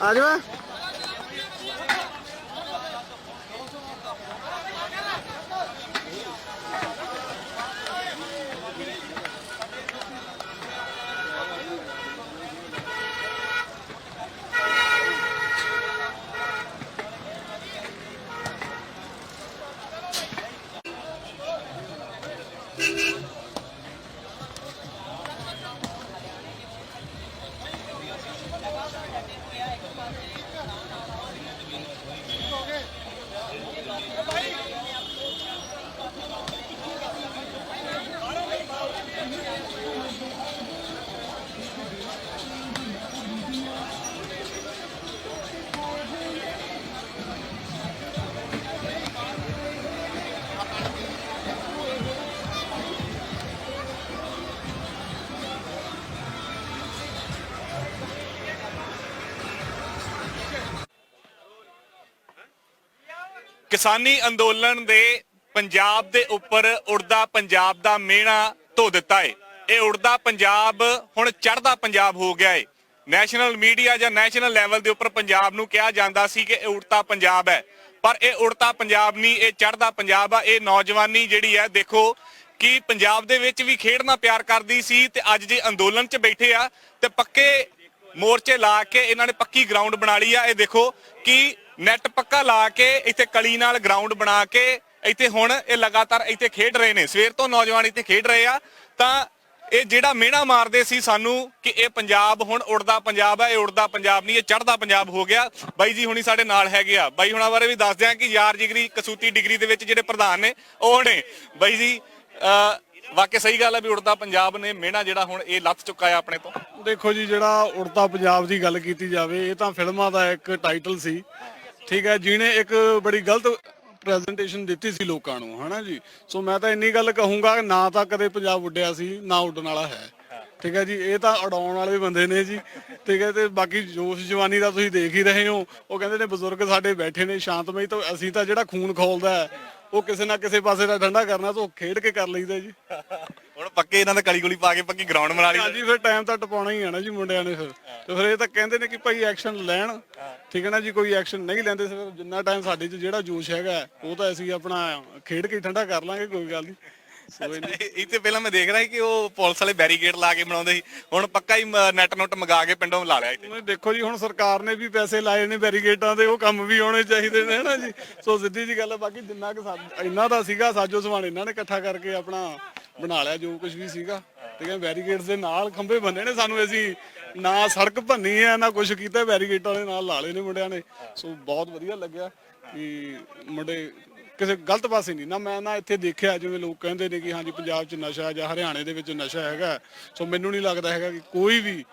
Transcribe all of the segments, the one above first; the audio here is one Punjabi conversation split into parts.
ਆ ਜਾਓ ਕਿਸਾਨੀ ਅੰਦੋਲਨ ਦੇ ਪੰਜਾਬ ਦੇ ਉੱਪਰ ਉੜਦਾ ਪੰਜਾਬ ਦਾ ਮੇਣਾ ਧੋ ਦਿੱਤਾ ਏ। ਇਹ ਉੜਦਾ ਪੰਜਾਬ ਹੁਣ ਚੜਦਾ ਪੰਜਾਬ ਹੋ ਗਿਆ ਏ। ਨੈਸ਼ਨਲ ਮੀਡੀਆ ਜਾਂ ਨੈਸ਼ਨਲ ਲੈਵਲ ਦੇ ਉੱਪਰ ਪੰਜਾਬ ਨੂੰ ਕਿਹਾ ਜਾਂਦਾ ਸੀ ਕਿ ਇਹ ਉੜਤਾ ਪੰਜਾਬ ਹੈ। ਪਰ ਇਹ ਉੜਤਾ ਪੰਜਾਬ ਨਹੀਂ, ਇਹ ਚੜਦਾ ਪੰਜਾਬ ਆ। ਇਹ ਨੌਜਵਾਨੀ ਜਿਹੜੀ ਹੈ, ਦੇਖੋ ਕਿ ਪੰਜਾਬ ਦੇ ਵਿੱਚ ਵੀ ਖੇਡਣਾ ਪਿਆਰ ਕਰਦੀ ਸੀ ਤੇ ਅੱਜ ਜੇ ਅੰਦੋਲਨ 'ਚ ਬੈਠੇ ਆ ਤੇ ਪੱਕੇ ਮੋਰਚੇ ਲਾ ਕੇ ਇਹਨਾਂ ਨੇ ਪੱਕੀ ਗਰਾਊਂਡ ਬਣਾ ਲਈ ਆ। ਇਹ ਦੇਖੋ ਕਿ ਨੈਟ ਪੱਕਾ ਲਾ ਕੇ ਇੱਥੇ ਕਲੀ ਨਾਲ ਗਰਾਊਂਡ ਬਣਾ ਕੇ ਇੱਥੇ ਹੁਣ ਇਹ ਲਗਾਤਾਰ ਇੱਥੇ ਖੇਡ ਰਹੇ ਨੇ। ਸਵੇਰ ਤੋਂ ਨੌਜਵਾਨ ਇੱਥੇ ਖੇਡ ਰਹੇ ਆ। ਤਾਂ ਇਹ ਜਿਹੜਾ ਮਿਹਣਾ ਮਾਰਦੇ ਸੀ ਸਾਨੂੰ ਕਿ ਇਹ ਪੰਜਾਬ ਹੁਣ ਉੜਦਾ ਪੰਜਾਬ ਹੈ ਇਹ ਉੜਦਾ ਪੰਜਾਬ ਨਹੀਂ, ਇਹ ਚੜਦਾ ਪੰਜਾਬ ਹੋ ਗਿਆ। ਬਾਈ ਜੀ ਹੁਣੀ ਸਾਡੇ ਨਾਲ ਹੈਗੇ ਆ। ਬਾਈ ਹੁਣਾਂ ਬਾਰੇ ਵੀ ਦੱਸ ਦਿਆਂ ਕਿ ਯਾਰ ਜਿਗਰੀ ਕਸੂਤੀ ਡਿਗਰੀ ਦੇ ਵਿੱਚ ਜਿਹੜੇ ਪ੍ਰਧਾਨ ਨੇ, ਉਹ ਨੇ। ਬਾਈ ਜੀ ਅਹ ਵਾਕਿਆ ਸਹੀ ਗੱਲ ਹੈ ਵੀ ਉੜਦਾ ਪੰਜਾਬ ਨੇ ਮਿਹਣਾ ਜਿਹੜਾ ਹੁਣ ਇਹ ਲੱਥ ਚੁੱਕਾ ਹੈ ਆਪਣੇ ਤੋਂ। ਦੇਖੋ ਜੀ, ਜਿਹੜਾ ਉੜਤਾ ਪੰਜਾਬ ਦੀ ਗੱਲ ਕੀਤੀ ਜਾਵੇ, ਇਹ ਤਾਂ ਫਿਲਮਾਂ ਦਾ ਇੱਕ ਟਾਈਟਲ ਸੀ। ਠੀਕ ਹੈ, ਜਿਹਨੇ ਇੱਕ ਬੜੀ ਗਲਤ ਪ੍ਰੈਜੈਂਟੇਸ਼ਨ ਦਿੱਤੀ ਸੀ ਲੋਕਾਂ ਨੂੰ, ਹਨਾ ਜੀ? ਸੋ ਮੈਂ ਤਾਂ ਇੰਨੀ ਗੱਲ ਕਹੂੰਗਾ, ਨਾ ਤਾਂ ਕਦੇ ਪੰਜਾਬ ਉੱਡਿਆ ਸੀ, ਨਾ ਉੱਡਣ ਵਾਲਾ ਹੈ। ਠੀਕ ਹੈ ਜੀ, ਇਹ ਤਾਂ ਉਡਾਉਣ ਵਾਲੇ ਬੰਦੇ ਨੇ ਜੀ। ਠੀਕ ਹੈ, ਤੇ ਬਾਕੀ ਜੋਸ਼ ਜਵਾਨੀ ਦਾ ਤੁਸੀਂ ਦੇਖ ਹੀ ਰਹੇ ਹੋ। ਉਹ ਕਹਿੰਦੇ ਨੇ ਬਜ਼ੁਰਗ ਸਾਡੇ ਬੈਠੇ ਨੇ ਸ਼ਾਂਤਮਈ, ਤਾਂ ਅਸੀਂ ਤਾਂ ਜਿਹੜਾ ਖੂਨ ਖੋਲਦਾ ਹੈ ਉਹ ਕਿਸੇ ਨਾ ਕਿਸੇ ਪਾਸੇ ਦਾ ਠੰਡਾ ਕਰਨਾ ਤਾਂ ਉਹ ਖੇਡ ਕੇ ਕਰ ਲਈਦਾ ਜੀ। ਹੁਣ ਪੱਕੇ ਇਹਨਾਂ ਦਾ ਕਲੀ ਗੁਲੀ ਪਾ ਕੇ ਪੱਕੀ ਗਰਾਊਂਡ ਬਣਾ ਲਈ। ਹਾਂਜੀ ਫਿਰ ਟਾਈਮ ਤਾਂ ਟਪਾਉਣਾ ਹੀ ਨਾ ਜੀ ਮੁੰਡਿਆਂ ਨੇ ਫਿਰ। ਤੇ ਫਿਰ ਇਹ ਤਾਂ ਕਹਿੰਦੇ ਨੇ ਕਿ ਭਾਈ ਐਕਸ਼ਨ ਲੈਣ। ਠੀਕ ਹੈ ਨਾ ਜੀ ਕੋਈ ਐਕਸ਼ਨ ਨਹੀਂ ਲੈਂਦੇ ਫਿਰ ਜਿੰਨਾ ਟਾਈਮ ਸਾਡੇ 'ਚ ਜਿਹੜਾ ਜੋਸ਼ ਹੈਗਾ ਉਹ ਤਾਂ ਅਸੀਂ ਆਪਣਾ ਖੇਡ ਕੇ ਠੰਡਾ ਕਰ ਲਾਂਗੇ ਕੋਈ ਗੱਲ ਨਹੀਂ। ਤੇ ਪਹਿਲਾਂ ਮੈਂ ਦੇਖ ਰਿਹਾ ਸੀ ਕਿ ਉਹ ਪੁਲਿਸ ਵਾਲੇ ਬੈਰੀਕੇਡ ਲਾ ਕੇ ਬਣਾਉਂਦੇ ਸੀ। ਹੁਣ ਪੱਕਾ ਹੀ ਨੈਟ ਨੁੱਟ ਮੰਗਾ ਕੇ ਪਿੰਡੋਂ ਲਾ ਲਿਆ ਇੱਥੇ ਦੇਖੋ ਜੀ ਹੁਣ ਸਰਕਾਰ ਨੇ ਵੀ ਪੈਸੇ ਲਾਏ ਨੇ ਬੈਰੀਗੇਟਾਂ ਦੇ ਉਹ ਕੰਮ ਵੀ ਆਉਣੇ ਚਾਹੀਦੇ ਨੇ ਨਾ ਜੀ? ਸੋ ਸਿੱਧੀ ਜੀ ਗੱਲ ਹੈ ਬਾਕੀ ਜਿੰਨਾ ਕਿ ਇੰਨਾ ਦਾ ਸੀਗਾ ਸਾਜੋ ਸਮਾਨ ਇਹਨਾਂ ਨੇ ਇਕੱਠਾ ਕਰਕੇ ਆਪਣਾ ਬਣਾ ਲਿਆ ਜੋ ਕੁਝ ਵੀ ਸੀਗਾ। ਠੀਕ ਹੈ ਬੈਰੀਗੇਟਸ ਦੇ ਨਾਲ ਖੰਭੇ ਬੰਨੇ ਨੇ ਸਾਨੂੰ ਅਸੀਂ ਨਾ ਸੜਕ ਭੰਨੀ ਹੈ ਨਾ ਕੁਝ ਕੀਤਾ ਬੈਰੀਗੇਟਾਂ ਦੇ ਨਾਲ ਲਾ ਲਏ ਨੇ ਮੁੰਡਿਆਂ ਨੇ। ਸੋ ਬਹੁਤ ਵਧੀਆ ਲੱਗਿਆ ਕਿ ਮੁੰਡੇ ਕਿਸੇ ਗਲਤ ਪਾਸੇ ਨਹੀਂ। ਨਾ ਮੈਂ ਨਾ ਇੱਥੇ ਦੇਖਿਆ, ਜਿਵੇਂ ਲੋਕ ਕਹਿੰਦੇ ਨੇ ਕਿ ਹਾਂਜੀ ਪੰਜਾਬ 'ਚ ਨਸ਼ਾ ਜਾਂ ਹਰਿਆਣੇ ਦੇ ਵਿੱਚ ਨਸ਼ਾ ਹੈਗਾ। ਸੋ ਮੈਨੂੰ ਨਹੀਂ ਲੱਗਦਾ ਹੈਗਾ ਕਿ ਕੋਈ ਵੀ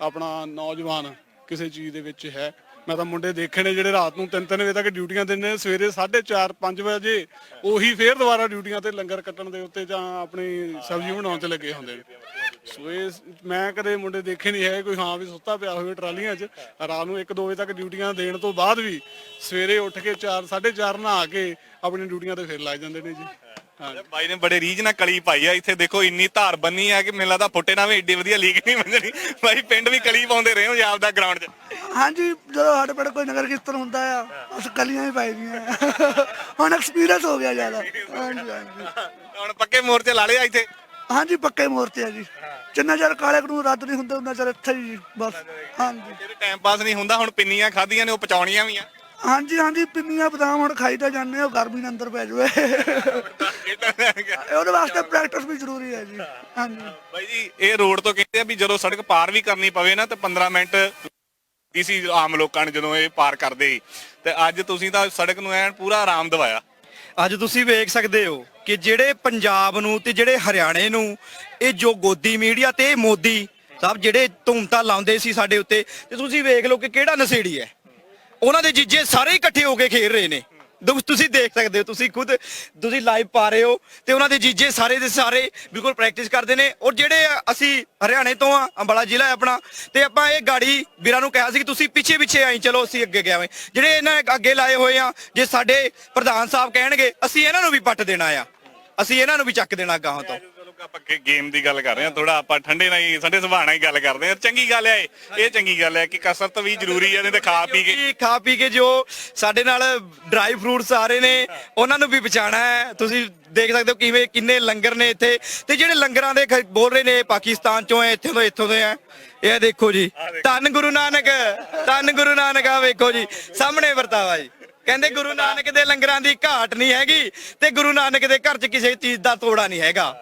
ਆਪਣਾ ਨੌਜਵਾਨ ਕਿਸੇ ਚੀਜ਼ ਦੇ ਵਿੱਚ ਹੈ। ਮੈਂ ਤਾਂ ਮੁੰਡੇ ਦੇਖੇ ਨੇ ਜਿਹੜੇ ਰਾਤ ਨੂੰ 3-3 ਵਜੇ ਤੱਕ ਡਿਊਟੀਆਂ ਦਿੰਦੇ ਨੇ। ਸਵੇਰੇ 4:30 5 ਵਜੇ ਉਹੀ ਫੇਰ ਦੁਬਾਰਾ ਡਿਊਟੀਆਂ ਤੇ ਲੰਗਰ ਕੱਟਣ ਦੇ ਉੱਤੇ ਜਾਂ ਆਪਣੀ ਸਬਜ਼ੀ ਬਣਾਉਣ ਤੇ ਲੱਗੇ ਹੁੰਦੇ ਨੇ। ਸੋ ਇਹ ਮੈਂ ਕਦੇ ਮੁੰਡੇ ਦੇਖੇ ਨਹੀਂ ਹੈ ਕੋਈ ਹਾਂ ਵੀ ਸੁੱਤਾ ਪਿਆ ਹੋਵੇ ਟਰਾਲੀਆਂ 'ਚ, ਰਾਤ ਨੂੰ 1-2 ਵਜੇ ਤੱਕ ਡਿਊਟੀਆਂ ਦੇਣ ਤੋਂ ਬਾਅਦ ਵੀ ਸਵੇਰੇ ਉੱਠ ਕੇ 4 4:30 ਨਹਾ ਕੇ ਆਪਣੀ ਡਿਊਟੀਆਂ ਤੇ ਫੇਰ ਲੱਗ ਜਾਂਦੇ ਨੇ ਜੀ। ਹਾਂ। ਬਾਈ ਨੇ ਬੜੇ ਰੀਝ ਨਾਲ ਕਲੀ ਪਾਈ ਆ। ਇੱਥੇ ਦੇਖੋ ਇੰਨੀ ਧਾਰ ਬੰਨੀ ਆ ਕਿ ਮੈਨੂੰ ਲੱਗਦਾ ਫੁੱਟੇ ਨਾਲ ਵੀ ਏਡੀ ਵਧੀਆ ਲੀਗ ਨਹੀਂ ਬੰਨਣੀ ਬਾਈ ਪਿੰਡ ਵੀ ਕਲੀ ਪਾਉਂਦੇ ਰਹੇ ਹੋ ਪੰਜਾਬ ਦਾ ਗਰਾਊਂਡ 'ਚ। ਹਾਂਜੀ ਜਦੋਂ ਸਾਡੇ ਪਿੰਡ ਕੋਈ ਨਗਰ ਕੀਰਤਨ ਹੁੰਦਾ ਆ ਅਸੀਂ ਕਲੀਆਂ ਹੀ ਪਾਈ ਦੀਆਂ। ਹੁਣ ਐਕਸਪੀਰੀਅੰਸ ਹੋ ਗਿਆ ਜ਼ਿਆਦਾ। ਹਾਂਜੀ ਹਾਂਜੀ ਹੁਣ ਪੱਕੇ ਮੋਰਚੇ ਲਾ ਲਿਆ ਇੱਥੇ? ਹਾਂਜੀ ਪੱਕੇ ਮੋਰਚੇ ਆ ਜੀ। ਜਿੰਨਾ ਚਿਰ ਕਾਲੇ ਕਾਨੂੰਨ ਰੱਦ ਨਹੀਂ ਹੁੰਦੇ ਉਹਨਾਂ ਚਿਰ ਇੱਥੇ ਹੀ ਜੀ ਬਸ। ਹਾਂਜੀ ਜਿਹੜੇ ਟਾਈਮ ਪਾਸ ਨਹੀਂ ਹੁੰਦਾ ਹੁਣ ਪਿੰਨੀਆਂ ਖਾਧੀਆਂ ਨੇ ਉਹ ਪਚਾਉਣੀਆਂ ਵੀ ਆ। ਹਾਂਜੀ ਹਾਂਜੀ ਪਿੰਨੀਆਂ ਬਦਾਮ ਹੁਣ ਖਾਈ ਤਾਂ ਜਾਂਦੇ ਆ ਗਰਮੀ ਦੇ ਅੰਦਰ ਪੈ ਜਵੇ ਉਹਦੇ ਵਾਸਤੇ ਪ੍ਰੈਕਟਿਸ ਵੀ ਜ਼ਰੂਰੀ ਹੈ ਜੀ। ਹਾਂਜੀ। ਬਾਈ ਜੀ ਇਹ ਰੋਡ ਤੋਂ ਕਹਿੰਦੇ ਆ ਵੀ ਜਦੋਂ ਸੜਕ ਪਾਰ ਵੀ ਕਰਨੀ ਪਵੇ ਨਾ ਤੇ 15 ਮਿੰਟ ਦੀ ਸੀ ਆਮ ਲੋਕਾਂ ਨੇ ਜਦੋਂ ਇਹ ਪਾਰ ਕਰਦੇ ਸੀ। ਤੇ ਅੱਜ ਤੁਸੀਂ ਤਾਂ ਸੜਕ ਨੂੰ ਐਨ ਪੂਰਾ ਆਰਾਮ ਦਵਾਇਆ। ਅੱਜ ਤੁਸੀਂ ਵੇਖ ਸਕਦੇ ਹੋ ਕਿ ਜਿਹੜੇ ਪੰਜਾਬ ਨੂੰ ਤੇ ਜਿਹੜੇ ਹਰਿਆਣੇ ਨੂੰ ਇਹ ਜੋ ਗੋਦੀ ਮੀਡੀਆ ਤੇ ਇਹ ਮੋਦੀ ਸਭ ਜਿਹੜੇ ਧੂਮਤਾ ਲਾਉਂਦੇ ਸੀ ਸਾਡੇ ਉੱਤੇ ਤੇ ਤੁਸੀਂ ਵੇਖ ਲਓ ਕਿ ਕਿਹੜਾ ਨਸ਼ੇੜੀ ਹੈ। ਉਹਨਾਂ ਦੇ ਜੀਜੇ ਸਾਰੇ ਇਕੱਠੇ ਹੋ ਕੇ ਖੇਡ ਰਹੇ ਨੇ। ਦੁ- ਤੁਸੀਂ ਦੇਖ ਸਕਦੇ ਹੋ, ਤੁਸੀਂ ਖੁਦ, ਤੁਸੀਂ ਲਾਈਵ ਪਾ ਰਹੇ ਹੋ ਤੇ ਉਹਨਾਂ ਦੇ ਜੀਜੇ ਸਾਰੇ ਦੇ ਸਾਰੇ ਬਿਲਕੁਲ ਪ੍ਰੈਕਟਿਸ ਕਰਦੇ ਨੇ ਔਰ ਜਿਹੜੇ ਅਸੀਂ ਹਰਿਆਣੇ ਤੋਂ ਆ, ਅੰਬਾਲਾ ਜ਼ਿਲ੍ਹਾ ਹੈ ਆਪਣਾ, ਤੇ ਆਪਾਂ ਇਹ ਗਾੜੀ ਵੀਰਾਂ ਨੂੰ ਕਿਹਾ ਸੀ ਕਿ ਤੁਸੀਂ ਪਿੱਛੇ ਪਿੱਛੇ ਆਈ, ਚਲੋ ਅਸੀਂ ਅੱਗੇ ਗਏ ਆਵੇਂ ਜਿਹੜੇ ਇਹਨਾਂ ਅੱਗੇ ਲਾਏ ਹੋਏ ਆ, ਜੇ ਸਾਡੇ ਪ੍ਰਧਾਨ ਸਾਹਿਬ ਕਹਿਣਗੇ, ਅਸੀਂ ਇਹਨਾਂ ਨੂੰ ਵੀ ਪੱਟ ਦੇਣਾ ਆ। ਅਸੀਂ ਇਹਨਾਂ ਨੂੰ ਵੀ ਚੱਕ ਦੇਣਾ ਗਾਹਾਂ ਤੋਂ। ਆਪਾਂ ਗੇਮ ਦੀ ਗੱਲ ਕਰ ਰਹੇ ਹਾਂ ਥੋੜਾ ਆਪਾਂ ਠੰਡੇ ਨਾਲ ਹੀ ਨਾਲ ਹੀ ਗੱਲ ਕਰਦੇ ਹਾਂ। ਚੰਗੀ ਗੱਲ ਹੈ ਇਹ ਇਹ ਚੰਗੀ ਗੱਲ ਹੈ ਕਿ ਕਸਰਤ ਵੀ ਜ਼ਰੂਰੀ ਹੈ ਨਹੀਂ ਤੇ ਖਾ ਪੀ ਕੇ ਖਾ ਪੀ ਕੇ ਜੋ ਸਾਡੇ ਨਾਲ ਡਰਾਈ ਫਰੂਟਸ ਆ ਰਹੇ ਨੇ ਉਹਨਾਂ ਨੂੰ ਵੀ ਬਚਾਣਾ ਹੈ। ਤੁਸੀਂ ਦੇਖ ਸਕਦੇ ਹੋ ਕਿਵੇਂ ਕਿੰਨੇ ਲੰਗਰ ਨੇ ਇੱਥੇ। ਤੇ ਜਿਹੜੇ ਲੰਗਰਾਂ ਦੇ ਖ- ਬੋਲ ਰਹੇ ਨੇ ਪਾਕਿਸਤਾਨ ਚੋਂ ਹੈ ਇੱਥੇ ਤੋਂ ਇੱਥੋਂ ਦੇ ਆ ਇਹ ਦੇਖੋ ਜੀ ਧੰਨ ਗੁਰੂ ਨਾਨਕ ਧੰਨ ਗੁਰੂ ਨਾਨਕ ਆ ਵੇਖੋ ਜੀ। ਸਾਹਮਣੇ ਵਰਤਾਵਾ ਜੀ। ਕਹਿੰਦੇ ਗੁਰੂ ਨਾਨਕ ਦੇ ਲੰਗਰਾਂ ਦੀ ਘਾਟ ਨਹੀਂ ਹੈਗੀ ਤੇ ਗੁਰੂ ਨਾਨਕ ਦੇ ਘਰ 'ਚ ਕਿਸੇ ਚੀਜ਼ ਦਾ ਤੋੜਾ ਨਹੀਂ ਹੈਗਾ।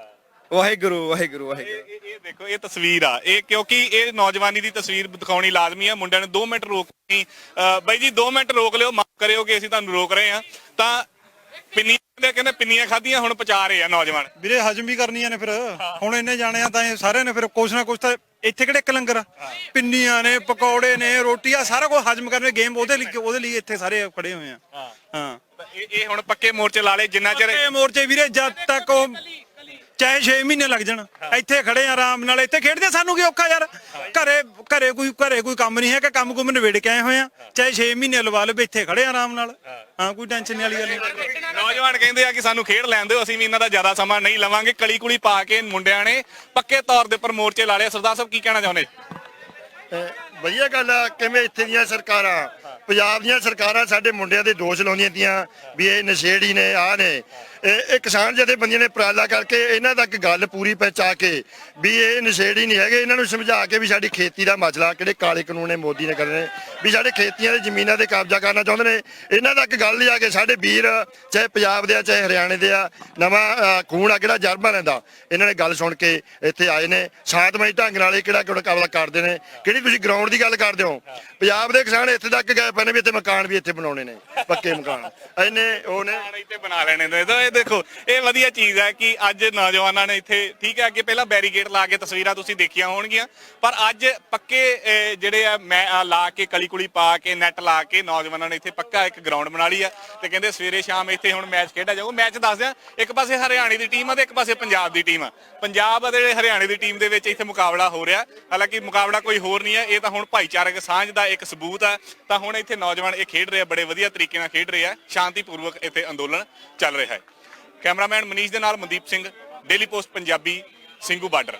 ਵਾਹਿਗੁਰੂ ਵਾਹਿਗੁਰੂ ਵਾਹਿਗੁਰੂ। ਇਹ ਇਹ ਦੇਖੋ ਇਹ ਤਸਵੀਰ ਆ। ਇਹ ਕਿਉਂਕਿ ਇਹ ਨੌਜਵਾਨੀ ਦੀ ਤਸਵੀਰ ਦਿਖਾਉਣੀ ਲਾਜ਼ਮੀ ਆ। ਮੁੰਡਿਆਂ ਨੇ 2 ਮਿੰਟ ਰੋਕ ਨਹੀਂ ਬਾਈ ਜੀ 2 ਮਿੰਟ ਰੋਕ ਲਿਓ ਮਾਫ ਕਰਿਓ ਕਿ ਅਸੀਂ ਤੁਹਾਨੂੰ ਰੋਕ ਰਹੇ ਆ। ਤਾਂ ਪਿੰਨੀਆਂ ਦੇ ਕਹਿੰਦੇ ਪਿੰਨੀਆਂ ਖਾਧੀਆਂ ਹੁਣ ਪਚਾ ਰਹੇ ਆ ਨੌਜਵਾਨ। ਵੀਰੇ ਹਜਮ ਵੀ ਕਰਨੀਆਂ ਨੇ ਫਿਰ। ਹੁਣ ਇੰਨੇ ਜਾਣੇ ਆ ਤਾਂ ਇਹ ਸਾਰਿਆਂ ਨੇ ਫਿਰ ਕੁਛ ਨਾ ਕੁਛ ਤਾਂ ਇੱਥੇ ਕਿਹੜੇ ਇੱਕ ਲੰਗਰ ਆ? ਪਿੰਨੀਆਂ ਨੇ ਪਕੌੜੇ ਨੇ ਰੋਟੀਆਂ ਸਾਰਾ ਕੁਝ ਹਜਮ ਕਰਨੇ ਗੇਮ ਉਹਦੇ ਲਈ ਉਹਦੇ ਲਈ ਇੱਥੇ ਸਾਰੇ ਖੜੇ ਹੋਏ ਆ। ਹਾਂ। ਤਾਂ ਇਹ ਇਹ ਹੁਣ ਪੱਕੇ ਮੋਰਚੇ ਲਾ ਲਏ ਜਿੰਨਾ ਚਿਰ ਇਹ ਮੋਰਚੇ ਵੀਰੇ ਜਦ ਤੱਕ ਉਹ ਚਾਹੇ 6 ਮਹੀਨੇ ਲੱਗ ਜਾਣ। ਇੱਥੇ ਖੜੇ ਆ ਆਰਾਮ ਨਾਲ ਇੱਥੇ ਖੇਡਦੇ ਸਾਨੂੰ ਕੀ ਔਖਾ ਯਾਰ? ਘਰੇ ਘਰੇ ਕੋਈ ਘਰੇ ਕੋਈ ਕੰਮ ਨਹੀਂ ਹੈ ਕਿ ਕੰਮ ਕੁਮ ਨਿਬੇੜ ਕੇ ਆਏ ਹੋਏ ਆ। ਚਾਹੇ 6 ਮਹੀਨੇ ਲਵਾ ਲਓ ਵੀ ਇੱਥੇ ਖੜੇ ਆ ਆਰਾਮ ਨਾਲ। ਹਾਂ। ਕੋਈ ਟੈਨਸ਼ਨ ਵਾਲੀ ਗੱਲ ਨਹੀਂ। ਨੌਜਵਾਨ ਕਹਿੰਦੇ ਆ ਕਿ ਸਾਨੂੰ ਖੇਡ ਲੈਣ ਦਿਓ ਅਸੀਂ ਵੀ ਇਹਨਾਂ ਦਾ ਜ਼ਿਆਦਾ ਸਮਾਂ ਨਹੀਂ ਲਵਾਂਗੇ। ਕਲੀ ਕੁਲੀ ਪਾ ਕੇ ਮੁੰਡਿਆਂ ਨੇ ਪੱਕੇ ਤੌਰ ਦੇ ਉੱਪਰ ਮੋਰਚੇ ਲਾ ਲਏ। ਸਰਦਾਰ ਸਾਹਿਬ ਕੀ ਕਹਿਣਾ ਚਾਹੁੰਦੇ? ਵਧੀਆ ਗੱਲ ਆ ਕਿਵੇਂ ਇੱਥੇ ਦੀਆਂ ਸਰਕਾਰਾਂ ਪੰਜਾਬ ਦੀਆਂ ਸਰਕਾਰਾਂ ਸਾਡੇ ਮੁੰਡਿਆਂ ਦੇ ਦੋਸ਼ ਲਾਉਂਦੀਆਂ ਤੀਆਂ ਵੀ ਇਹ ਨਸ਼ੇੜੀ ਨੇ ਆ ਨੇ। ਇਹ ਇਹ ਕਿਸਾਨ ਜਥੇਬੰਦੀਆਂ ਨੇ ਉਪਰਾਲਾ ਕਰਕੇ ਇਹਨਾਂ ਤੱਕ ਗੱਲ ਪੂਰੀ ਪਹੁੰਚਾ ਕੇ ਵੀ ਇਹ ਨਸ਼ੇੜੀ ਨਹੀਂ ਹੈਗੇ। ਇਹਨਾਂ ਨੂੰ ਸਮਝਾ ਕੇ ਵੀ ਸਾਡੀ ਖੇਤੀ ਦਾ ਮਸਲਾ ਕਿਹੜੇ ਕਾਲੇ ਕਾਨੂੰਨ ਨੇ, ਮੋਦੀ ਨੇ ਕਰਨੇ ਵੀ ਸਾਡੇ ਖੇਤੀਆਂ ਦੇ ਜ਼ਮੀਨਾਂ ਤੇ ਕਬਜ਼ਾ ਕਰਨਾ ਚਾਹੁੰਦੇ ਨੇ। ਇਹਨਾਂ ਤੱਕ ਗੱਲ ਲਿਆ ਕੇ ਸਾਡੇ ਵੀਰ, ਚਾਹੇ ਪੰਜਾਬ ਦੇ ਆ, ਚਾਹੇ ਹਰਿਆਣੇ ਦੇ ਆ, ਨਵਾਂ ਖੂਨ ਆ ਕਿਹੜਾ ਜਰਮਨ ਰਹਿੰਦਾ। ਇਹਨਾਂ ਨੇ ਗੱਲ ਸੁਣ ਕੇ ਇੱਥੇ ਆਏ ਨੇ। ਸ਼ਾਂਤਮਈ ਢੰਗ ਨਾਲ ਇਹ ਕਿਹੜਾ ਕਿਹੜਾ ਕਬਲਾ ਕਰਦੇ ਨੇ। ਕਿਹੜੀ ਤੁਸੀਂ ਗਰਾਊਂਡ ਦੀ ਗੱਲ ਕਰਦੇ ਹੋ? ਪੰਜਾਬ ਦੇ ਕਿਸਾਨ ਇੱਥੇ ਤੱਕ ਗਏ ਪਏ ਨੇ ਵੀ ਇੱਥੇ ਮਕਾਨ ਵੀ ਇੱਥੇ ਬਣਾਉਣੇ ਨੇ, ਪੱਕੇ ਮਕਾਨ। ਇੰਨੇ ਉਹ ਨੇ ਨਹੀਂ ਬਣਾ ਲੈਣੇ ਨੇ। ਤਾਂ ਇਹ ਦੇਖੋ ਇਹ ਵਧੀਆ ਚੀਜ਼ ਹੈ ਕਿ ਅੱਜ ਨੌਜਵਾਨਾਂ ਨੇ ਇੱਥੇ ਠੀਕ ਹੈ ਅੱਗੇ ਪਹਿਲਾਂ ਬੈਰੀਕੇਡ ਲਾ ਕੇ ਤਸਵੀਰਾਂ ਤੁਸੀਂ ਦੇਖੀਆਂ ਹੋਣਗੀਆਂ ਪਰ ਅੱਜ ਪੱਕੇ ਅਹ, ਜਿਹੜੇ ਆ ਮੈਂ ਆਹ ਲਾ ਕੇ ਕਲੀ ਕੁਲੀ ਪਾ ਕੇ ਨੈਟ ਲਾ ਕੇ ਨੌਜਵਾਨਾਂ ਨੇ ਇੱਥੇ ਪੱਕਾ ਇੱਕ ਗਰਾਊਂਡ ਬਣਾ ਲਈ ਆ ਤੇ ਕਹਿੰਦੇ ਸਵੇਰੇ ਸ਼ਾਮ ਇੱਥੇ ਹੁਣ ਮੈਚ ਖੇਡਿਆ ਜਾਊਗਾ ਮੈਚ ਦੱਸ ਦਿਆਂ ਇੱਕ ਪਾਸੇ ਹਰਿਆਣੇ ਦੀ ਟੀਮ ਆ ਤੇ ਇੱਕ ਪਾਸੇ ਪੰਜਾਬ ਦੀ ਟੀਮ ਆ। ਪੰਜਾਬ ਅਤੇ ਹਰਿਆਣੇ ਦੀ ਟੀਮ ਦੇ ਵਿੱਚ ਇੱਥੇ ਮੁਕਾਬਲਾ ਹੋ ਰਿਹਾ। ਹਾਲਾਂਕਿ ਮੁਕਾਬਲਾ ਕੋਈ ਹੋਰ ਨਹੀਂ ਹੈ ਇਹ ਤਾਂ ਹੁਣ ਭਾਈਚਾਰਕ ਸਾਂਝ ਦਾ ਇੱਕ ਸਬੂਤ ਹੈ ਤਾਂ ਹੁਣ ਇੱਥੇ ਨੌਜਵਾਨ ਇਹ ਖੇਡ ਰਹੇ ਆ ਬੜੇ ਵਧੀਆ ਤਰੀਕੇ ਨਾਲ ਖੇਡ ਰਹੇ ਆ। ਸ਼ਾਂਤੀਪੂਰਵਕ ਇੱਥੇ ਅੰਦੋਲਨ ਚੱਲ ਰਿਹਾ ਹੈ। ਕੈਮਰਾਮੈਨ ਮਨੀਸ਼ ਦੇ ਨਾਲ Mandeep Singh daily post Punjabi Singhu border.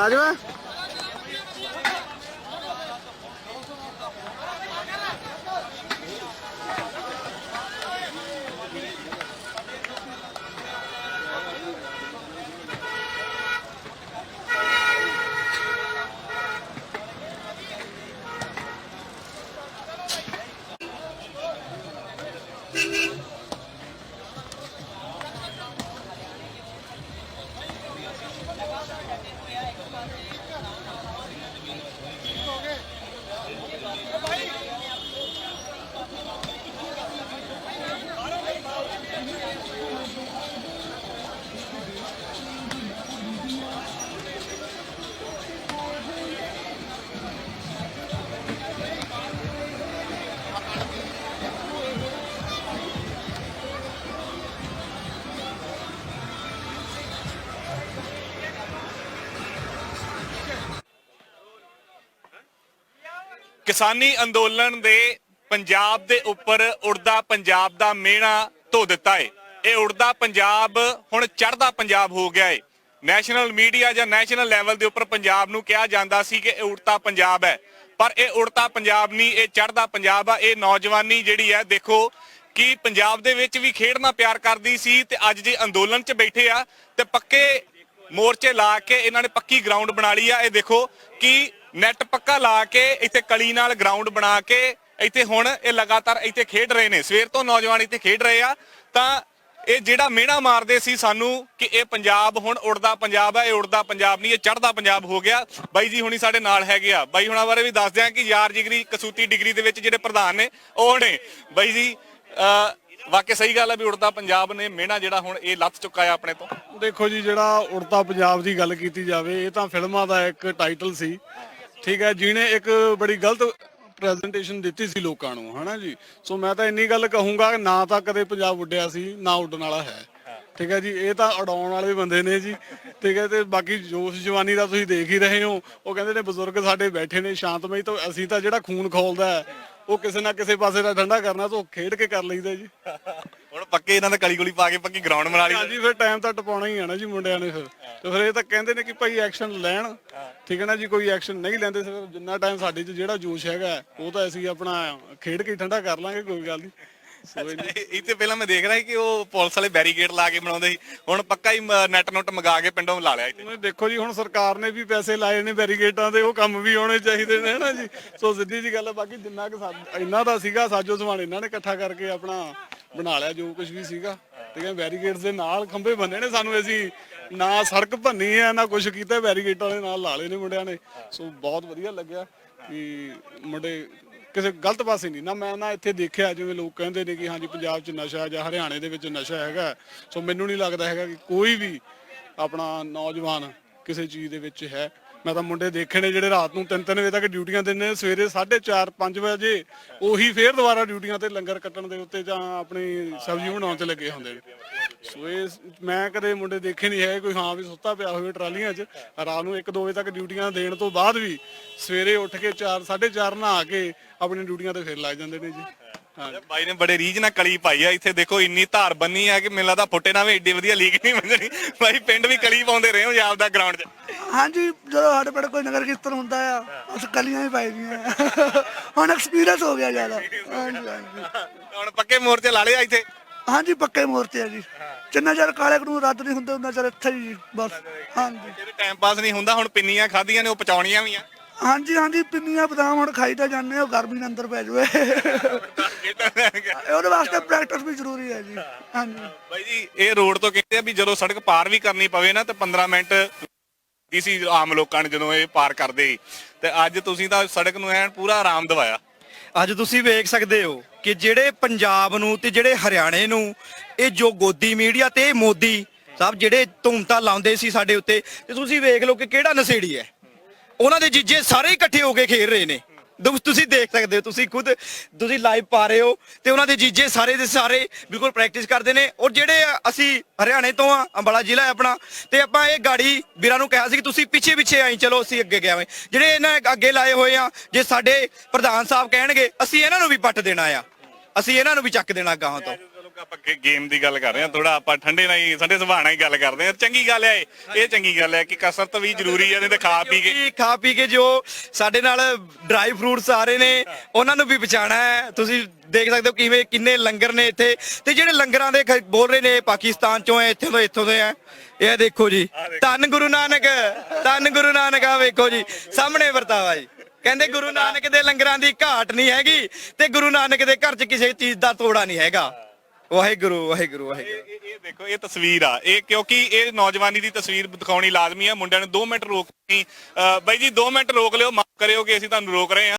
ਆ ਜਾਓ ਕਿਸਾਨੀ ਅੰਦੋਲਨ ਦੇ ਪੰਜਾਬ ਦੇ ਉੱਪਰ ਉੜਦਾ ਪੰਜਾਬ ਦਾ ਮੇਣਾ ਧੋ ਦਿੱਤਾ ਏ। ਇਹ ਉੜਦਾ ਪੰਜਾਬ ਹੁਣ ਚੜਦਾ ਪੰਜਾਬ ਹੋ ਗਿਆ ਏ। ਨੈਸ਼ਨਲ ਮੀਡੀਆ ਜਾਂ ਨੈਸ਼ਨਲ ਲੈਵਲ ਦੇ ਉੱਪਰ ਪੰਜਾਬ ਨੂੰ ਕਿਹਾ ਜਾਂਦਾ ਸੀ ਕਿ ਇਹ ਉੜਤਾ ਪੰਜਾਬ ਹੈ। ਪਰ ਇਹ ਉੜਤਾ ਪੰਜਾਬ ਨਹੀਂ, ਇਹ ਚੜਦਾ ਪੰਜਾਬ ਆ। ਇਹ ਨੌਜਵਾਨੀ ਜਿਹੜੀ ਹੈ, ਦੇਖੋ ਕਿ ਪੰਜਾਬ ਦੇ ਵਿੱਚ ਵੀ ਖੇਡਣਾ ਪਿਆਰ ਕਰਦੀ ਸੀ ਤੇ ਅੱਜ ਜੇ ਅੰਦੋਲਨ 'ਚ ਬੈਠੇ ਆ ਤੇ ਪੱਕੇ ਮੋਰਚੇ ਲਾ ਕੇ ਇਹਨਾਂ ਨੇ ਪੱਕੀ ਗਰਾਊਂਡ ਬਣਾ ਲਈ ਆ। ਇਹ ਦੇਖੋ ਕਿ ਨੈਟ ਪੱਕਾ ਲਾ ਕੇ ਇੱਥੇ ਕਲੀ ਨਾਲ ਗਰਾਊਂਡ ਬਣਾ ਕੇ ਇੱਥੇ ਹੁਣ ਇਹ ਲਗਾਤਾਰ ਇੱਥੇ ਖੇਡ ਰਹੇ ਨੇ। ਸਵੇਰ ਤੋਂ ਨੌਜਵਾਨ ਇੱਥੇ ਖੇਡ ਰਹੇ ਆ। ਤਾਂ ਇਹ ਜਿਹੜਾ ਮਿਹਣਾ ਮਾਰਦੇ ਸੀ ਸਾਨੂੰ ਕਿ ਇਹ ਪੰਜਾਬ ਹੁਣ ਉੜਦਾ ਪੰਜਾਬ ਹੈ ਇਹ ਉੜਦਾ ਪੰਜਾਬ ਨਹੀਂ, ਇਹ ਚੜਦਾ ਪੰਜਾਬ ਹੋ ਗਿਆ। ਬਾਈ ਜੀ ਹੁਣੀ ਸਾਡੇ ਨਾਲ ਹੈਗੇ ਆ। ਬਾਈ ਹੁਣਾਂ ਬਾਰੇ ਵੀ ਦੱਸਦੇ ਆ ਕਿ ਯਾਰ ਜਿਗਰੀ ਕਸੂਤੀ ਡਿਗਰੀ ਦੇ ਵਿੱਚ ਜਿਹੜੇ ਪ੍ਰਧਾਨ ਨੇ, ਉਹ ਨੇ। ਬਾਈ ਜੀ ਅਹ ਵਾਕਿਆ ਸਹੀ ਗੱਲ ਹੈ ਵੀ ਉੜਦਾ ਪੰਜਾਬ ਨੇ ਮਿਹਣਾ ਜਿਹੜਾ ਹੁਣ ਇਹ ਲੱਥ ਚੁੱਕਾ ਹੈ ਆਪਣੇ ਤੋਂ। ਦੇਖੋ ਜੀ, ਜਿਹੜਾ ਉੜਤਾ ਪੰਜਾਬ ਦੀ ਗੱਲ ਕੀਤੀ ਜਾਵੇ, ਇਹ ਤਾਂ ਫਿਲਮਾਂ ਦਾ ਇੱਕ ਟਾਈਟਲ ਸੀ। ਠੀਕ ਹੈ, ਜਿਹਨੇ ਇੱਕ ਬੜੀ ਗਲਤ ਪ੍ਰੈਜੈਂਟੇਸ਼ਨ ਦਿੱਤੀ ਸੀ ਲੋਕਾਂ ਨੂੰ, ਹਨਾ ਜੀ? ਸੋ ਮੈਂ ਤਾਂ ਇੰਨੀ ਗੱਲ ਕਹੂੰਗਾ ਨਾ ਤਾਂ ਕਦੇ ਪੰਜਾਬ ਉੱਡਿਆ ਸੀ, ਨਾ ਉੱਡਣ ਵਾਲਾ ਹੈ। ਠੀਕ ਹੈ ਜੀ, ਇਹ ਤਾਂ ਉਡਾਉਣ ਵਾਲੇ ਬੰਦੇ ਨੇ ਜੀ। ਠੀਕ ਹੈ, ਤੇ ਬਾਕੀ ਜੋਸ਼ ਜਵਾਨੀ ਦਾ ਤੁਸੀਂ ਦੇਖ ਹੀ ਰਹੇ ਹੋ। ਉਹ ਕਹਿੰਦੇ ਨੇ, ਬਜ਼ੁਰਗ ਸਾਡੇ ਬੈਠੇ ਨੇ, ਸ਼ਾਂਤਮਈ ਤੋਂ ਅਸੀਂ ਤਾਂ ਜਿਹੜਾ ਖੂਨ ਖੋਲਦਾ ਹੈ, ਉਹ ਕਿਸੇ ਨਾ ਕਿਸੇ ਪਾਸੇ ਦਾ ਠੰਡਾ ਕਰਨਾ, ਤਾਂ ਖੇਡ ਕੇ ਕਰ ਲਈਦਾ ਜੀ। ਹੁਣ ਪੱਕੇ ਇਹਨਾਂ ਦਾ ਕਲੀ ਗੁਲੀ ਪਾ ਕੇ ਪੱਕੀ ਗਰਾਊਂਡ ਬਣਾ ਲਈ। ਹਾਂਜੀ ਫਿਰ ਟਾਈਮ ਤਾਂ ਟਪਾਉਣਾ ਹੀ ਆ ਨਾ ਜੀ ਮੁੰਡਿਆਂ ਨੇ ਫਿਰ। ਤੇ ਫਿਰ ਇਹ ਤਾਂ ਕਹਿੰਦੇ ਨੇ ਕਿ ਭਾਈ ਐਕਸ਼ਨ ਲੈਣ। ਠੀਕ ਹੈ ਨਾ ਜੀ ਕੋਈ ਐਕਸ਼ਨ ਨਹੀਂ ਲੈਂਦੇ ਫਿਰ ਜਿੰਨਾ ਟਾਈਮ ਸਾਡੇ 'ਚ ਜਿਹੜਾ ਜੋਸ਼ ਹੈਗਾ ਉਹ ਤਾਂ ਅਸੀਂ ਆਪਣਾ ਖੇਡ ਕੇ ਠੰਡਾ ਕਰ ਲਾਂਗੇ ਕੋਈ ਗੱਲ ਨਹੀਂ। ਇਹ- ਇੱਥੇ ਪਹਿਲਾਂ ਮੈਂ ਦੇਖ ਰਿਹਾ ਸੀ ਕਿ ਉਹ ਪੁਲਿਸ ਵਾਲੇ ਬੈਰੀਕੇਡ ਲਾ ਕੇ ਬਣਾਉਂਦੇ ਸੀ। ਹੁਣ ਪੱਕਾ ਹੀ ਨੈਟ ਨੁੱਟ ਮੰਗਾ ਕੇ ਪਿੰਡੋਂ ਲਾ ਲਿਆ ਇੱਥੇ। ਦੇਖੋ ਜੀ ਹੁਣ ਸਰਕਾਰ ਨੇ ਵੀ ਪੈਸੇ ਲਾਏ ਨੇ ਬੈਰੀਗੇਟਾਂ ਦੇ ਉਹ ਕੰਮ ਵੀ ਹੋਣੇ ਚਾਹੀਦੇ ਨੇ ਹਨਾ ਜੀ। ਸੋ ਸਿੱਧੀ ਜੀ ਗੱਲ ਹੈ ਬਾਕੀ ਜਿੰਨਾ ਕਿ ਇਹਨਾਂ ਦਾ ਸੀਗਾ ਸਾਜੋ ਸਮਾਨ ਇਹਨਾਂ ਨੇ ਇਕੱਠਾ ਕਰਕੇ ਆਪਣਾ ਬਣਾ ਲਿਆ ਜੋ ਕੁਝ ਵੀ ਸੀਗਾ। ਠੀਕ ਹੈ ਬੈਰੀਗੇਟਸ ਦੇ ਨਾਲ ਖੰਭੇ ਬੰਨੇ ਨੇ ਸਾਨੂੰ ਅਸੀਂ। ਨਾ ਸੜਕ ਭੰਨੀ ਹੈ, ਨਾ ਕੁਝ ਕੀਤਾ ਬੈਰੀਗੇਟਾਂ ਦੇ ਨਾਲ ਲਾ ਲਏ ਨੇ ਮੁੰਡਿਆਂ ਨੇ। ਸੋ ਬਹੁਤ ਵਧੀਆ ਲੱਗਿਆ ਕਿ ਮੁੰਡੇ ਕਿਸੇ ਗਲਤ ਪਾਸੇ ਨਹੀਂ। ਨਾ ਮੈਂ ਨਾ ਇੱਥੇ ਦੇਖਿਆ, ਜਿਵੇਂ ਲੋਕ ਕਹਿੰਦੇ ਨੇ ਕਿ ਹਾਂਜੀ ਪੰਜਾਬ 'ਚ ਨਸ਼ਾ ਜਾਂ ਹਰਿਆਣੇ ਦੇ ਵਿੱਚ ਨਸ਼ਾ ਹੈਗਾ। ਸੋ ਮੈਨੂੰ ਨਹੀਂ ਲੱਗਦਾ ਹੈਗਾ ਕਿ ਕੋਈ ਵੀ ਆਪਣਾ ਨੌਜਵਾਨ ਕਿਸੇ ਚੀਜ਼ ਦੇ ਵਿੱਚ ਹੈ। ਮੈਂ ਤਾਂ ਮੁੰਡੇ ਦੇਖੇ ਨੇ ਜਿਹੜੇ ਰਾਤ ਨੂੰ 3-3 ਵਜੇ ਤੱਕ ਡਿਊਟੀਆਂ ਦਿੰਦੇ ਨੇ, ਸਵੇਰੇ 4:30 5 ਵਜੇ, ਉਹੀ ਫੇਰ ਦੁਬਾਰਾ ਡਿਊਟੀਆਂ ਤੇ ਲੰਗਰ ਕੱਟਣ ਦੇ ਉੱਤੇ ਜਾਂ ਆਪਣੀ ਸਬਜ਼ੀ ਬਣਾਉਣ ਤੇ ਲੱਗੇ ਹੁੰਦੇ ਨੇ। ਸੋ ਇਹ ਮੈਂ ਕਦੇ ਮੁੰਡੇ ਦੇਖੇ ਨਹੀਂ ਹੈ ਕੋਈ ਹਾਂ ਵੀ ਸੁੱਤਾ ਪਿਆ ਹੋਵੇ ਟਰਾਲੀਆਂ 'ਚ, ਰਾਤ ਨੂੰ 1-2 ਵਜੇ ਤੱਕ ਡਿਊਟੀਆਂ ਦੇਣ ਤੋਂ ਬਾਅਦ ਵੀ ਸਵੇਰੇ ਉੱਠ ਕੇ 4 4:30 ਨਹਾ ਕੇ ਆਪਣੀਆਂ ਡਿਊਟੀਆਂ ਤੇ ਫਿਰ ਲੱਗ ਜਾਂਦੇ ਨੇ ਜੀ। ਬਾਈ ਨੇ ਬੜੇ ਰੀਝ ਨਾਲ ਕਲੀ ਪਾਈ ਆ ਇੱਥੇ ਦੇਖੋ ਇੰਨੀ ਧਾਰ ਬੰਨੀ ਆ ਕਿ ਮੈਨੂੰ ਲੱਗਦਾ ਫੁੱਟੇ ਨਾਲ ਵੀ ਏਡੀ ਵਧੀਆ ਲੀਕ ਨਹੀਂ ਮੰਨਣੀ ਬਾਈ ਪਿੰਡ ਵੀ ਕਲੀ ਪਾਉਂਦੇ ਰਹੇ ਹੋ ਪੰਜਾਬ ਦਾ ਗਰਾਊਂਡ 'ਚ। ਹਾਂਜੀ ਜਦੋਂ ਸਾਡੇ ਪਿੰਡ ਕੋਈ ਨਗਰ ਕੀਰਤਨ ਹੁੰਦਾ ਆ ਅਸੀਂ ਕਲੀਆਂ ਹੀ ਪਾਈ ਦੀਆਂ ਹੁਣ ਐਕਸਪੀਰੀਅੰਸ ਹੋ ਗਿਆ ਜ਼ਿਆਦਾ। ਹਾਂਜੀ ਹਾਂਜੀ। ਹੁਣ ਪੱਕੇ ਮੋਰਚੇ ਲਾ ਲਿਆ ਇੱਥੇ? ਹਾਂਜੀ ਪੱਕੇ ਮੋਰਚੇ ਆ ਜੀ। ਜਿੰਨਾ ਚਿਰ ਕਾਲੇ ਨੂੰ ਰੱਦ ਨਹੀਂ ਹੁੰਦੇ ਉਹਨਾਂ ਚਿਰ ਇੱਥੇ ਹੀ ਬਸ। ਹਾਂਜੀ। ਜਿਹੜੇ ਟਾਈਮ ਪਾਸ ਨਹੀਂ ਹੁੰਦਾ ਹੁਣ ਪਿੰਨੀਆਂ ਖਾਧੀਆਂ ਨੇ ਉਹ ਪਚਾਉਣੀਆਂ ਵੀ ਆ। ਹਾਂਜੀ ਹਾਂਜੀ ਪਿੰਨੀਆਂ ਬਦਾਮ ਹੁਣ ਖਾਈ ਤਾਂ ਜਾਂਦੇ ਆ ਗਰਮੀ ਦੇ ਅੰਦਰ ਪੈ ਜਾਵੇ ਉਹਦੇ ਵਾਸਤੇ ਪ੍ਰੈਕਟਿਸ ਵੀ ਜ਼ਰੂਰੀ ਹੈ ਜੀ। ਹਾਂਜੀ। ਬਾਈ ਜੀ ਇਹ ਰੋਡ ਤੋਂ ਕਹਿੰਦੇ ਆ ਵੀ ਜਦੋਂ ਸੜਕ ਪਾਰ ਵੀ ਕਰਨੀ ਪਵੇ ਨਾ ਤੇ 15 ਮਿੰਟ ਦੀ ਸੀ ਆਮ ਲੋਕਾਂ ਨੇ ਜਦੋਂ ਇਹ ਪਾਰ ਕਰਦੇ ਸੀ। ਤੇ ਅੱਜ ਤੁਸੀਂ ਤਾਂ ਸੜਕ ਨੂੰ ਐਨ ਪੂਰਾ ਆਰਾਮ ਦਵਾਇਆ। ਅੱਜ ਤੁਸੀਂ ਵੇਖ ਸਕਦੇ ਹੋ ਕਿ ਜਿਹੜੇ ਪੰਜਾਬ ਨੂੰ ਤੇ ਜਿਹੜੇ ਹਰਿਆਣੇ ਨੂੰ ਇਹ ਜੋ ਗੋਦੀ ਮੀਡੀਆ ਤੇ ਇਹ ਮੋਦੀ ਸਾਹਿਬ ਜਿਹੜੇ ਧੂਮਤਾ ਲਾਉਂਦੇ ਸੀ ਸਾਡੇ ਉੱਤੇ ਤੇ ਤੁਸੀਂ ਵੇਖ ਲਓ ਕਿ ਕਿਹੜਾ ਨਸ਼ੇੜੀ ਹੈ। ਉਹਨਾਂ ਦੇ ਜੀਜੇ ਸਾਰੇ ਇਕੱਠੇ ਹੋ ਕੇ ਖੇਡ ਰਹੇ ਨੇ। ਦੁ- ਤੁਸੀਂ ਦੇਖ ਸਕਦੇ ਹੋ, ਤੁਸੀਂ ਖੁਦ ਤੁਸੀਂ ਲਾਈਵ ਪਾ ਰਹੇ ਹੋ ਤੇ ਉਹਨਾਂ ਦੇ ਜੀਜੇ ਸਾਰੇ ਦੇ ਸਾਰੇ ਬਿਲਕੁਲ ਪ੍ਰੈਕਟਿਸ ਕਰਦੇ ਨੇ। ਔਰ ਜਿਹੜੇ ਅਸੀਂ ਹਰਿਆਣੇ ਤੋਂ ਆ, ਅੰਬਾਲਾ ਜ਼ਿਲ੍ਹਾ ਹੈ ਆਪਣਾ, ਤੇ ਆਪਾਂ ਇਹ ਗਾੜੀ ਵੀਰਾਂ ਨੂੰ ਕਿਹਾ ਸੀ ਕਿ ਤੁਸੀਂ ਪਿੱਛੇ ਪਿੱਛੇ ਆਈ, ਚਲੋ ਅਸੀਂ ਅੱਗੇ ਗਿਆ ਜਿਹੜੇ ਇਹਨਾਂ ਅੱਗੇ ਲਾਏ ਹੋਏ ਆ, ਜੇ ਸਾਡੇ ਪ੍ਰਧਾਨ ਸਾਹਿਬ ਕਹਿਣਗੇ, ਅਸੀਂ ਇਹਨਾਂ ਨੂੰ ਵੀ ਪੱਟ ਦੇਣਾ ਆ। ਅਸੀਂ ਇਹਨਾਂ ਨੂੰ ਵੀ ਚੱਕ ਦੇਣਾ ਗਾਹਾਂ ਤੋਂ। ਆਪਾਂ ਗੇਮ ਦੀ ਗੱਲ ਕਰ ਰਹੇ ਹਾਂ ਥੋੜਾ ਆਪਾਂ ਠੰਡੇ ਨਾਲ ਹੀ ਸੁਭਾਅ ਨਾਲ ਹੀ ਗੱਲ ਕਰਦੇ ਹਾਂ। ਚੰਗੀ ਗੱਲ ਹੈ ਇਹ ਇਹ ਚੰਗੀ ਗੱਲ ਹੈ ਕਿ ਕਸਰਤ ਵੀ ਜ਼ਰੂਰੀ ਹੈ ਨਹੀਂ ਤੇ ਖਾ ਪੀ ਕੇ ਖਾ ਪੀ ਕੇ ਜੋ ਸਾਡੇ ਨਾਲ ਡਰਾਈ ਫਰੂਟਸ ਆ ਰਹੇ ਨੇ ਉਹਨਾਂ ਨੂੰ ਵੀ ਬਚਾਣਾ ਹੈ। ਤੁਸੀਂ ਦੇਖ ਸਕਦੇ ਹੋ ਕਿਵੇਂ ਕਿੰਨੇ ਲੰਗਰ ਨੇ ਇੱਥੇ। ਤੇ ਜਿਹੜੇ ਲੰਗਰਾਂ ਦੇ ਖ- ਬੋਲ ਰਹੇ ਨੇ ਪਾਕਿਸਤਾਨ ਚੋਂ ਹੈ ਇੱਥੇ ਤੋਂ ਇੱਥੋਂ ਦੇ ਆ ਇਹ ਦੇਖੋ ਜੀ ਧੰਨ ਗੁਰੂ ਨਾਨਕ ਧੰਨ ਗੁਰੂ ਨਾਨਕ ਆ ਵੇਖੋ ਜੀ। ਸਾਹਮਣੇ ਵਰਤਾਵਾ ਜੀ। ਕਹਿੰਦੇ ਗੁਰੂ ਨਾਨਕ ਦੇ ਲੰਗਰਾਂ ਦੀ ਘਾਟ ਨਹੀਂ ਹੈਗੀ ਤੇ ਗੁਰੂ ਨਾਨਕ ਦੇ ਘਰ 'ਚ ਕਿਸੇ ਚੀਜ਼ ਦਾ ਤੋੜਾ ਨਹੀਂ ਹੈਗਾ। ਵਾਹਿਗੁਰੂ ਵਾਹਿਗੁਰੂ ਵਾਹਿਗੁਰੂ। ਇਹ ਇਹ- ਦੇਖੋ ਇਹ ਤਸਵੀਰ ਆ। ਇਹ ਕਿਉਂਕਿ ਇਹ ਨੌਜਵਾਨੀ ਦੀ ਤਸਵੀਰ ਦਿਖਾਉਣੀ ਲਾਜ਼ਮੀ ਆ। ਮੁੰਡਿਆਂ ਨੂੰ 2 ਮਿੰਟ ਰੋਕ ਨਹੀਂ ਬਾਈ ਜੀ 2 ਮਿੰਟ ਰੋਕ ਲਿਓ ਮਾਫ ਕਰਿਓ ਕਿ ਅਸੀਂ ਤੁਹਾਨੂੰ ਰੋਕ ਰਹੇ ਹਾਂ।